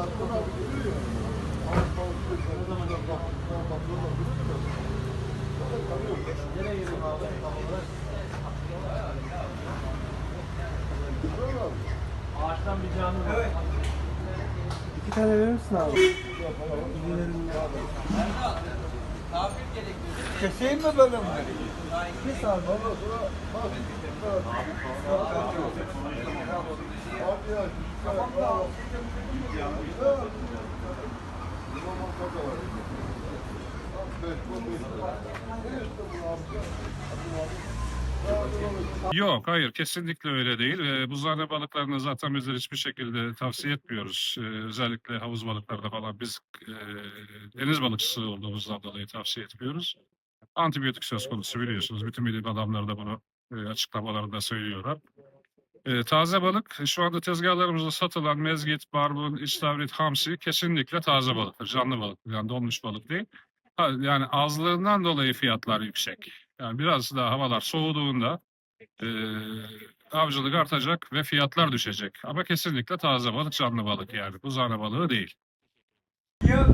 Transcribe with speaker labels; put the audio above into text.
Speaker 1: Abi? Ağaçtan bir canlı var.
Speaker 2: İki tane verir misin abi? İlgilerin
Speaker 3: Keseyim mi böyle mi?
Speaker 2: Kes abi.
Speaker 4: Yok, hayır kesinlikle öyle değil. Ee, buzhane balıklarını zaten bizler hiçbir şekilde tavsiye etmiyoruz. Ee, özellikle havuz balıklarında falan biz e, deniz balıkçısı olduğumuzdan dolayı tavsiye etmiyoruz. Antibiyotik söz konusu biliyorsunuz. Bütün bilim adamları da bunu e, açıklamalarında söylüyorlar. Ee, taze balık şu anda tezgahlarımızda satılan mezgit, barbun, istavrit, hamsi kesinlikle taze balıktır. Canlı balık yani donmuş balık değil. Ha, Yani azlığından dolayı fiyatlar yüksek. Yani biraz daha havalar soğuduğunda e, avcılık artacak ve fiyatlar düşecek. Ama kesinlikle taze balık, canlı balık yani. Buzhane balığı değil.
Speaker 3: Yok.